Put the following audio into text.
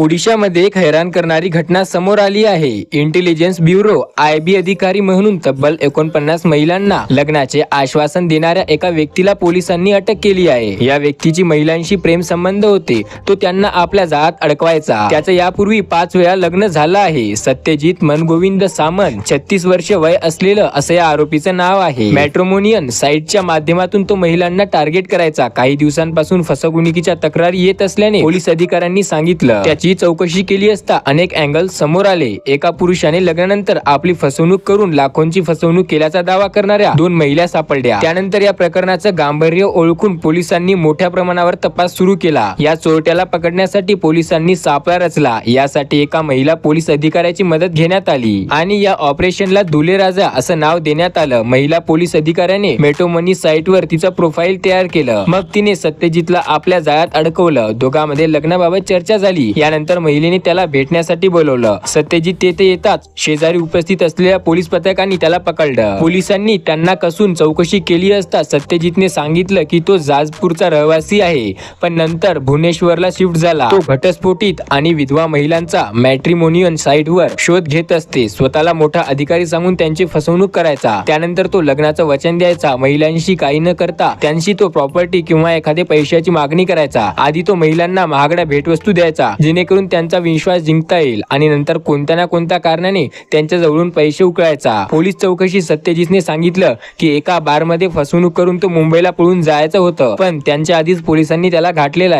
ओडिशामध्ये एक हैराण करणारी घटना समोर आली आहे. इंटेलिजन्स ब्युरो आय बी अधिकारी म्हणून तब्बल एकोणपन्नास महिलांना लग्नाचे आश्वासन देणाऱ्या एका व्यक्तीला पोलिसांनी अटक केली आहे. या व्यक्तीची महिलांशी प्रेम संबंध होते. तो त्यांना आपल्या जात अडकवायचा. त्याचं यापूर्वी पाच वेळा लग्न झालं आहे. सत्यजित मनगोविंद सामंत छत्तीस वर्ष वय असलेलं असं या आरोपीचं नाव आहे. मॅट्रोमोनियन साईटच्या माध्यमातून तो महिलांना टार्गेट करायचा. काही दिवसांपासून फसवणुकीच्या तक्रारी येत असल्याने पोलीस अधिकाऱ्यांनी सांगितलं. त्याची चौकशी केली असता अनेक अँगल समोर आले. एका पुरुषाने लग्नानंतर आपली फसवणूक करून लाखोंची फसवणूक केल्याचा दावा करणाऱ्या दोन महिला सापडल्या. त्यानंतर या प्रकरणाचं गांभीर्य ओळखून पोलिसांनी मोठ्या प्रमाणावर तपास सुरू केला. या चोरट्याला पकडण्यासाठी पोलिसांनी सापळा रचला. यासाठी एका महिला पोलीस अधिकाऱ्याची मदत घेण्यात आली. आणि या ऑपरेशनला दुले राजा असं नाव देण्यात आलं. महिला पोलीस अधिकाऱ्याने मेटोमनी साईटवर तिचं प्रोफाईल तयार केलं. मग तिने सत्यजितला आपल्या जाळ्यात अडकवलं. दोघांमध्ये लग्नाबाबत चर्चा झाली. या यानंतर महिलेने त्याला भेटण्यासाठी बोलवलं. सत्यजित तेथे येताच शेजारी उपस्थित असलेल्या पोलीस पथकांनी त्याला पकडलं. पोलिसांनी त्यांना कसून चौकशी केली असता सत्यजितने सांगितलं की तो जाजपूरचा रहिवासी आहे पण नंतर भुवनेश्वरला शिफ्ट झाला. तो घटस्फोटीत आणि विधवा महिलांचा मॅट्रिमोनियन साईटवर शोध घेत असते. स्वतःला मोठा अधिकारी सांगून त्यांची फसवणूक करायचा. त्यानंतर तो लग्नाचं वचन द्यायचा. महिलांशी काही न करता त्यांची तो प्रॉपर्टी किंवा एखाद्या पैशाची मागणी करायचा. आधी तो महिलांना महागड्या भेटवस्तू द्यायचा जेणेकरून त्यांचा विश्वास जिंकता येईल आणि नंतर कोणत्या ना कोणत्या कारणाने त्यांच्या जवळून पैसे उकळायचा. पोलीस चौकशी सत्यजितने सांगितलं की एका बारमध्ये फसवणूक करून तो मुंबईला पळून जायचं होतं. पण त्यांच्या आधीच पोलिसांनी त्याला घाटलेला